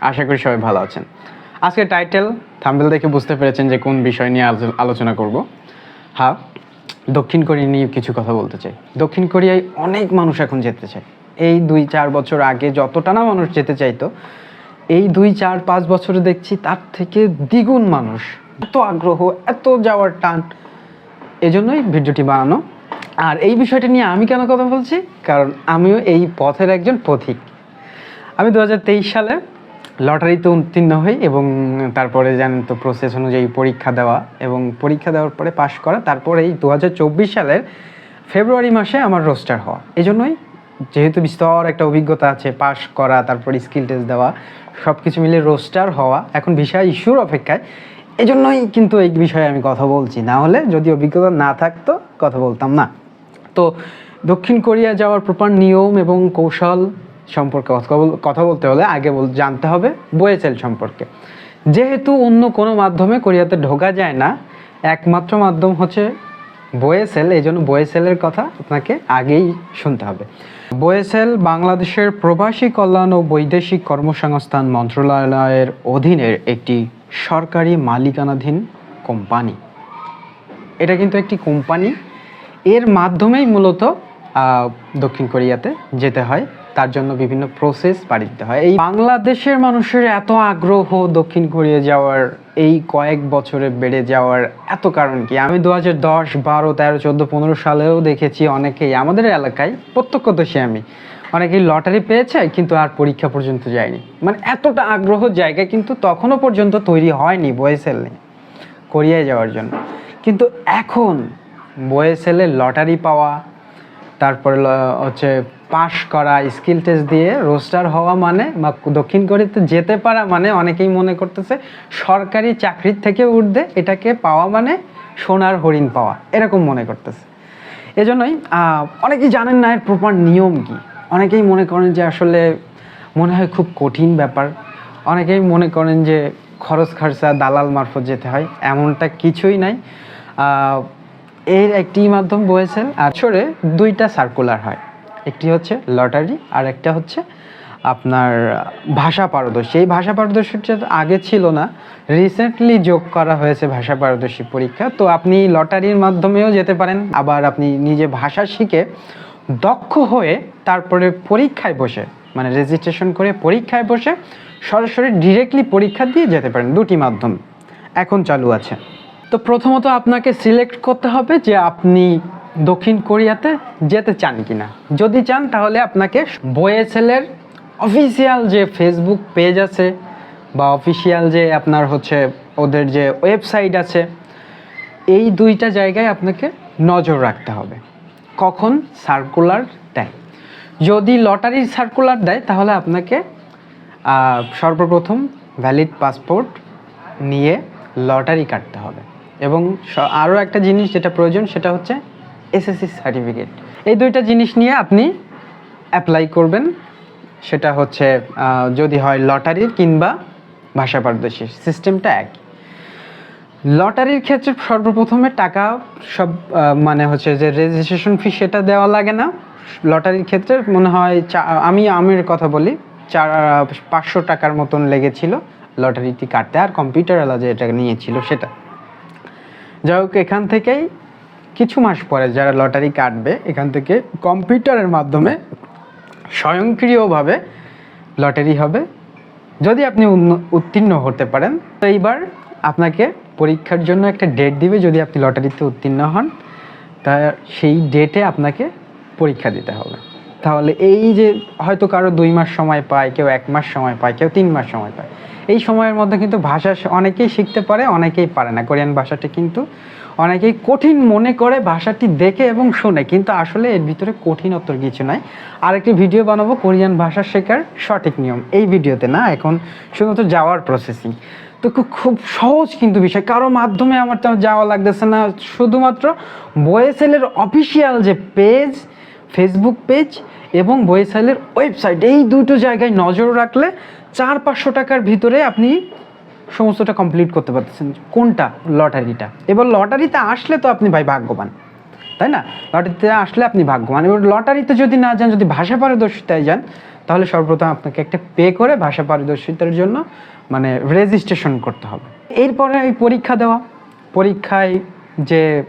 আশা করি সবাই ভালো আছেন। আজকে টাইটেল থাম্বেল দেখে বুঝতে পেরেছেন যে কোন বিষয় নিয়ে আলো- আলোচনা করব। হ্যাঁ দক্ষিণ কোরিয়া নিয়ে কিছু কথা বলতে চাই। দক্ষিণ কোরিয়ায় অনেক মানুষ এখন যেতে চায়। এই দুই চার বছর আগে যতটা না মানুষ যেতে চাইতো, এই দুই চার পাঁচ বছরে দেখছি তার থেকে দ্বিগুণ মানুষ। এত আগ্রহ, এত যাওয়ার টান। এজন্যই ভিডিওটি বানানো। আর এই বিষয়টা নিয়ে আমি কেন কথা বলছি? কারণ আমিও এই পথের একজন পথিক। আমি দু হাজার তেইশ সালে লটারিতে উত্তীর্ণ হই এবং তারপরে জানেন তো প্রসেস অনুযায়ী পরীক্ষা দেওয়া এবং পরীক্ষা দেওয়ার পরে পাশ করা। তারপরে এই দু হাজার চব্বিশ সালের ফেব্রুয়ারি মাসে আমার রোস্টার হওয়া। এই জন্যই যেহেতু বিস্তর একটা অভিজ্ঞতা আছে পাশ করা, তারপরে স্কিল টেস্ট দেওয়া সব কিছু মিলে রোস্টার হওয়া এখন বিষয় ইস্যুর অপেক্ষায়। এই জন্যই কিন্তু এই বিষয়ে আমি কথা বলছি। না হলে যদি অভিজ্ঞতা না থাকতো কথা বলতাম না। তো দক্ষিণ কোরিয়া যাওয়ার প্রপার নিয়ম এবং কৌশল সম্পর্কে কথা বলতে হলে আগে জানতে হবে বোয়েসেল সম্পর্কে। যেহেতু অন্য কোনো মাধ্যমে কোরিয়াতে ঢোকা যায় না, একমাত্র মাধ্যম হচ্ছে বোয়েসেল এই জন্য বোয়েসেলের কথা আপনাকে আগেই শুনতে হবে। বোয়েসেল বাংলাদেশের প্রবাসী কল্যাণ ও বৈদেশিক কর্মসংস্থান মন্ত্রণালয়ের অধীনের একটি সরকারি মালিকানাধীন কোম্পানি। এটা কিন্তু একটি কোম্পানি। এর মাধ্যমেই মূলত দক্ষিণ কোরিয়াতে যেতে হয়। তার জন্য বিভিন্ন প্রসেস পাড়ি দিতে হয়। এই বাংলাদেশের মানুষের এত আগ্রহ দক্ষিণ কোরিয়া যাওয়ার, এই কয়েক বছরে বেড়ে যাওয়ার এত কারণ কি? আমি দু হাজার দশ, বারো, তেরো, চোদ্দ, পনেরো সালেও দেখেছি অনেকেই, আমাদের এলাকায় প্রত্যক্ষদর্শী আমি, অনেকেই লটারি পেয়েছে কিন্তু আর পরীক্ষা পর্যন্ত যায়নি। মানে এতটা আগ্রহ জায়গা কিন্তু তখনও পর্যন্ত তৈরি হয়নি, বয়েসেল নেই, কোরিয়ায় যাওয়ার জন্য। কিন্তু এখন বয়ে বয়েসেলে লটারি পাওয়া তারপরে হচ্ছে পাশ করা স্কিল টেস্ট দিয়ে রোস্টার হওয়া মানে বা দক্ষিণ কোরিয়াতে যেতে পারা মানে অনেকেই মনে করতেছে সরকারি চাকরির থেকে ঊর্ধ্বে এটাকে পাওয়া মানে সোনার হরিণ পাওয়া, এরকম মনে করতেছে। এজন্যই অনেকেই জানেন না এর প্রপার নিয়ম কি। অনেকেই মনে করেন যে আসলে মনে হয় খুব কঠিন ব্যাপার। অনেকেই মনে করেন যে খরচ খরচা, দালাল মারফত যেতে হয়, এমনটা কিছুই নাই। এর একটি মাধ্যম বয়েছেন আর আসলে দুইটা সার্কুলার হয়। একটি হচ্ছে লটারি আর একটা হচ্ছে আপনার ভাষা পারদর্শী। এই ভাষা পারদর্শীটা আগে ছিল না। রিসেন্টলি যোগ করা হয়েছে ভাষা পারদর্শী পরীক্ষা। তো আপনি লটারির মাধ্যমেও যেতে পারেন। আবার আপনি নিজে ভাষা শিখে দক্ষ হয়ে তারপরে পরীক্ষায় বসে মানে রেজিস্ট্রেশন করে পরীক্ষায় বসে সরাসরি ডিরেক্টলি পরীক্ষা দিয়ে যেতে পারেন। দুটি মাধ্যম এখন চালু আছে। তো প্রথমত আপনাকে সিলেক্ট করতে হবে যে আপনি দক্ষিণ কোরিয়াতে যেতে চান কিনা। যদি চান তাহলে আপনাকে বয়েসেলের অফিসিয়াল যে ফেসবুক পেজ আছে বা অফিসিয়াল যে আপনার হচ্ছে ওদের যে ওয়েবসাইট আছে, এই দুইটা জায়গায় আপনাকে নজর রাখতে হবে। কখন সার্কুলার দেয়। যদি লটারির সার্কুলার দেয়, তাহলে আপনাকে সর্বপ্রথম ভ্যালিড পাসপোর্ট নিয়ে লটারি কাটতে হবে। এবং আরও একটা জিনিস যেটা প্রয়োজন, সেটা হচ্ছে এসএসসি সার্টিফিকেট এই দুইটা জিনিস নিয়ে আপনি অ্যাপ্লাই করবেন। সেটা হচ্ছে যদি হয় লটারির কিংবা ভাষা পারদর্শী। সিস্টেমটা এক লটারির ক্ষেত্রে সর্বপ্রথমে টাকা সব মানে হচ্ছে যে রেজিস্ট্রেশন ফি সেটা দেওয়া লাগে না। লটারির ক্ষেত্রে মনে হয় আমি আমের কথা বলি, চার পাঁচশো টাকার মতন লেগেছিল লটারিটি কাটতে। আর কম্পিউটারওয়ালা যে এটা নিয়েছিল সেটা। যাই হোক, এখান থেকেই কিছু মাস পরে যারা লটারি কাটবে, এখান থেকে কম্পিউটারের মাধ্যমে স্বয়ংক্রিয়ভাবে লটারি হবে। যদি আপনি উত্তীর্ণ হতে পারেন, তো এইবার আপনাকে পরীক্ষার জন্য একটা ডেট দিবে যদি আপনি লটারিতে উত্তীর্ণ হন। তা সেই ডেটে আপনাকে পরীক্ষা দিতে হবে। তাহলে এই যে হয়তো কারও দুই মাস সময় পায়, কেউ এক মাস সময় পায়, কেউ তিন মাস সময় পায়, এই সময়ের মধ্যে কিন্তু ভাষা অনেকেই শিখতে পারে, অনেকেই পারে না। কোরিয়ান ভাষাটি কিন্তু অনেকেই কঠিন মনে করে ভাষাটি দেখে এবং শোনে, কিন্তু আসলে এর ভিতরে কঠিনত্বর কিছু নাই। আরেকটি ভিডিও বানাবো, কোরিয়ান ভাষা শেখার সঠিক নিয়ম। এই ভিডিওতে না, এখন শুধুমাত্র যাওয়ার প্রসেসিং তো খুব- সহজ কিন্তু বিষয়। কারও মাধ্যমে আমার তো যাওয়া লাগতেছে না। শুধুমাত্র বয়েসেলের অফিসিয়াল যে পেজ ফেসবুক পেজ এবং বয়েসেলের ওয়েবসাইট, এই দুটো জায়গায় নজর রাখলে চার পাঁচশো টাকার ভিতরে আপনি সমস্তটা কমপ্লিট করতে পারতেছেন। কোনটা? লটারিটা। এবার লটারিতে আসলে তো আপনি ভাই ভাগ্যবান, তাই না? লটারিতে আসলে আপনি ভাগ্যবান। এবার লটারিতে যদি না যান, যদি ভাষা পারদর্শিতায় যান, তাহলে সর্বপ্রথম আপনাকে একটা পে করে ভাষা পারদর্শিতার জন্য মানে রেজিস্ট্রেশন করতে হবে। এরপরে ওই পরীক্ষা দেওয়া। পরীক্ষায় যে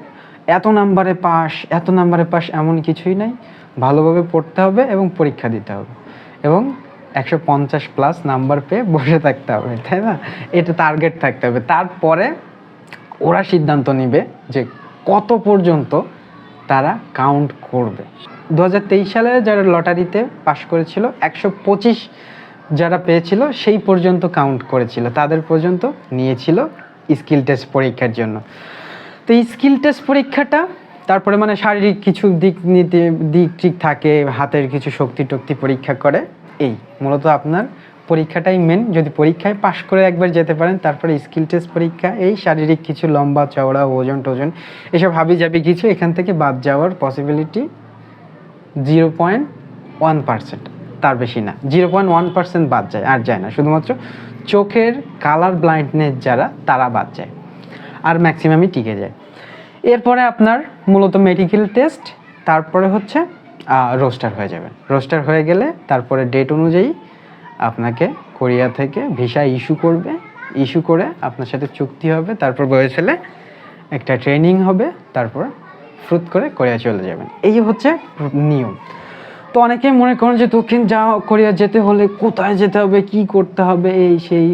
এত নাম্বারে পাস এত নাম্বারে পাস এমন কিছুই নাই। ভালোভাবে পড়তে হবে এবং পরীক্ষা দিতে হবে। এবং একশো পঞ্চাশ প্লাস নাম্বার পেয়ে বসে থাকতে হবে, তাই না? এটা টার্গেট থাকতে হবে। তারপরে ওরা সিদ্ধান্ত নিবে যে কত পর্যন্ত তারা কাউন্ট করবে। দু হাজার তেইশ সালে যারা লটারিতে পাশ করেছিল, একশো পঁচিশ যারা পেয়েছিল, সেই পর্যন্ত কাউন্ট করেছিল। তাদের পর্যন্ত নিয়েছিল স্কিল টেস্ট পরীক্ষার জন্য। তো স্কিল টেস্ট পরীক্ষাটা তারপরে মানে শারীরিক কিছু দিক নীতি, দিক ঠিক থাকে, হাতের কিছু শক্তি টক্তি পরীক্ষা করে, এই মূলত আপনার পরীক্ষাটাই মেন যদি পরীক্ষায় পাশ করে একবার যেতে পারেন, তারপরে স্কিল টেস্ট পরীক্ষা, এই শারীরিক কিছু লম্বা, চওড়া, ওজন টোজন, এসব হাবি যাবি কিছু এখান থেকে বাদ যাওয়ার possibility zero point one percent তার বেশি না জিরো পয়েন্ট ওয়ান পার্সেন্ট বাদ যায়, আর যায় না। শুধুমাত্র চোখের কালার ব্লাইন্ডনেস যারা, তারা বাদ যায়, আর ম্যাক্সিমামই টিকে যায়। এরপরে আপনার মূলত মেডিকেল টেস্ট তারপরে হচ্ছে রোস্টার হয়ে যাবেন। রোস্টার হয়ে গেলে তারপরে ডেট অনুযায়ী আপনাকে কোরিয়া থেকে ভিসা ইস্যু করবে। ইস্যু করে আপনার সাথে চুক্তি হবে, তারপর বয়েছেলে একটা ট্রেনিং হবে, তারপর ফ্রুত করে কোরিয়া চলে যাবেন। এই হচ্ছে নিয়ম। তো অনেকে মনে করেন যে দক্ষিণ যা কোরিয়া যেতে হলে কোথায় যেতে হবে, কি করতে হবে, এই সেই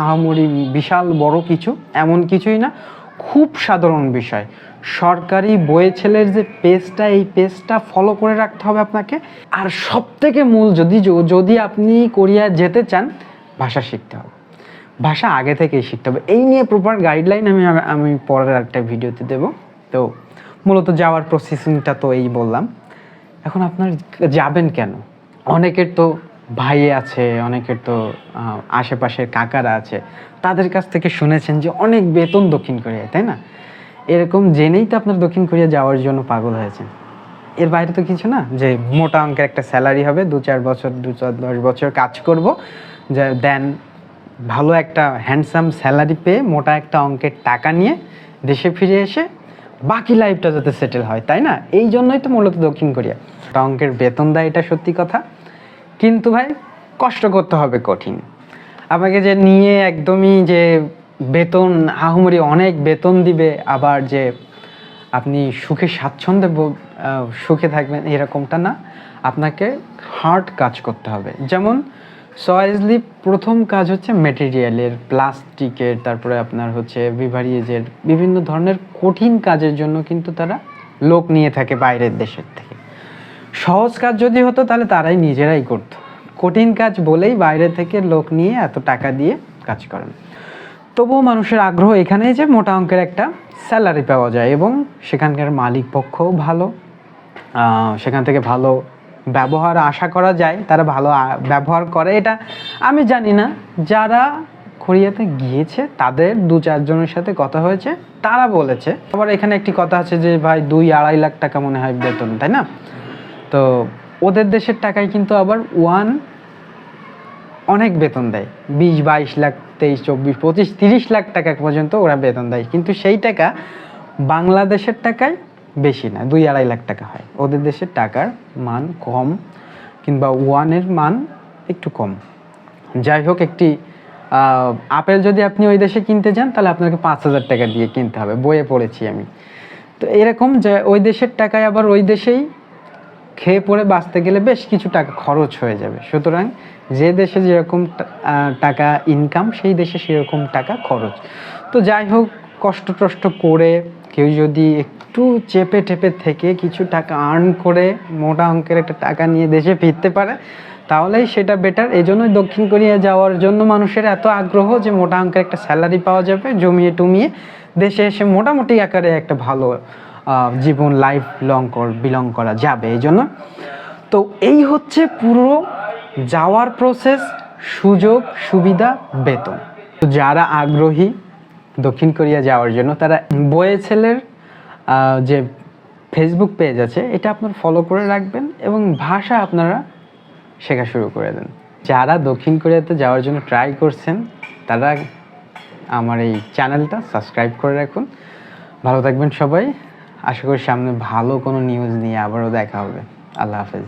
আহামরি বিশাল বড় কিছু, এমন কিছুই না। খুব সাধারণ বিষয়। সরকারি বইয়ে ছেলের যে পেজটা এই পেজটা ফলো করে রাখতে হবে আপনাকে। আর সব থেকে মূল যদি যদি আপনি কোরিয়া যেতে চান, ভাষা শিখতে হবে। ভাষা আগে থেকেই শিখতে হবে। এই নিয়ে প্রপার গাইডলাইন আমি আমি পরের একটা ভিডিওতে দেব। তো মূলত যাওয়ার প্রসেসিংটা তো এই বললাম। এখন আপনার যাবেন কেন? অনেকের তো ভাই আছে, অনেকের তো আশেপাশের কাকারা আছে, তাদের কাছ থেকে শুনেছেন যে অনেক বেতন দক্ষিণ কোরিয়ায়, তাই না? এরকম জেনেই তো আপনার দক্ষিণ কোরিয়া যাওয়ার জন্য পাগল হয়েছেন। এর বাইরে তো কিছু না, যে মোটা অঙ্কের একটা স্যালারি হবে, দু চার বছর, দু চার দশ বছর কাজ করব, যে দেন ভালো একটা হ্যান্ডসাম স্যালারি পেয়ে মোটা একটা অঙ্কের টাকা নিয়ে দেশে ফিরে এসে বাকি লাইফটা যাতে সেটেল হয়, তাই না? এই জন্যই তো মূলত দক্ষিণ কোরিয়া। অঙ্কের বেতন দেয়, এটা সত্যি কথা। কিন্তু ভাই, কষ্ট করতে হবে কঠিন। আপনাকে যে নিয়ে একদমই যে বেতন, আহুমরি অনেক বেতন দিবে, আবার যে আপনি সুখে স্বাচ্ছন্দ্যে সুখে থাকবেন, এরকমটা না। আপনাকে হার্ড কাজ করতে হবে। যেমন সয়েজলি প্রথম কাজ হচ্ছে মেটেরিয়ালের প্লাস্টিকের তারপরে আপনার হচ্ছে বিভারিয়েজের বিভিন্ন ধরনের কঠিন কাজের জন্য কিন্তু তারা লোক নিয়ে থাকে বাইরের দেশের থেকে। সহজ কাজ যদি হতো, তাহলে তারাই নিজেরাই করতো। কঠিন কাজ বলেই বাইরে থেকে লোক নিয়ে এত টাকা দিয়ে কাজ করেন। তবুও মানুষের আগ্রহ এখানেই যে মোটা অঙ্কের একটা স্যালারি পাওয়া যায় এবং সেখানকার মালিক পক্ষও ভালো। সেখান থেকে ভালো ব্যবহার আশা করা যায়, তারা ভালো ব্যবহার করে। এটা আমি জানি না, যারা কোরিয়াতে গিয়েছে, তাদের দু চারজনের সাথে কথা হয়েছে, তারা বলেছে। আবার এখানে একটি কথা আছে যে, ভাই, দুই আড়াই লাখ টাকা মনে হয় বেতন, তাই না? তো ওদের দেশের টাকায় কিন্তু আবার ওয়ান অনেক বেতন দেয়। বিশ, বাইশ লাখ, তেইশ, চব্বিশ, পঁচিশ, তিরিশ লাখ টাকা পর্যন্ত ওরা বেতন দেয়। কিন্তু সেই টাকা বাংলাদেশের টাকায় বেশি না, দুই আড়াই লাখ টাকা হয়। ওদের দেশের টাকার মান কম কিংবা ওয়ানের মান একটু কম। যাই হোক, একটি আপেল যদি আপনি ওই দেশে কিনতে যান, তাহলে আপনাকে পাঁচ হাজার টাকা দিয়ে কিনতে হবে। বইয়ে পড়েছি আমি। তো এরকম যে ওই দেশের টাকায় আবার ওই দেশেই খেয়ে পড়ে বাঁচতে গেলে বেশ কিছু টাকা খরচ হয়ে যাবে। সুতরাং যে দেশে যেরকম টাকা ইনকাম সেই দেশে সেরকম টাকা খরচ। তো যাই হোক, কষ্ট টষ্ট করে কেউ যদি একটু চেপে টেপে থেকে কিছু টাকা আর্ন করে মোটা অঙ্কের একটা টাকা নিয়ে দেশে ফিরতে পারে, তাহলেই সেটা বেটার এই জন্যই দক্ষিণ কোরিয়া যাওয়ার জন্য মানুষের এত আগ্রহ যে মোটা অঙ্কের একটা স্যালারি পাওয়া যাবে, জমিয়ে টুমিয়ে দেশে এসে মোটামুটি আকারে একটা ভালো জীবন লাইফ লং বিলং করা যাবে, এই জন্য। তো এই হচ্ছে পুরো যাওয়ার প্রসেস সুযোগ, সুবিধা, বেতন। যারা আগ্রহী দক্ষিণ কোরিয়া যাওয়ার জন্য, তারা বয়ে ছেলের যে ফেসবুক পেজ আছে, এটা আপনার ফলো করে রাখবেন এবং ভাষা আপনারা শেখা শুরু করে দেন। যারা দক্ষিণ কোরিয়াতে যাওয়ার জন্য ট্রাই করছেন, তারা আমার এই চ্যানেলটা সাবস্ক্রাইব করে রাখুন। ভালো থাকবেন সবাই। আশা করি সামনে ভালো কোনো নিউজ নিয়ে আবারও দেখা হবে। আল্লাহ হাফেজ।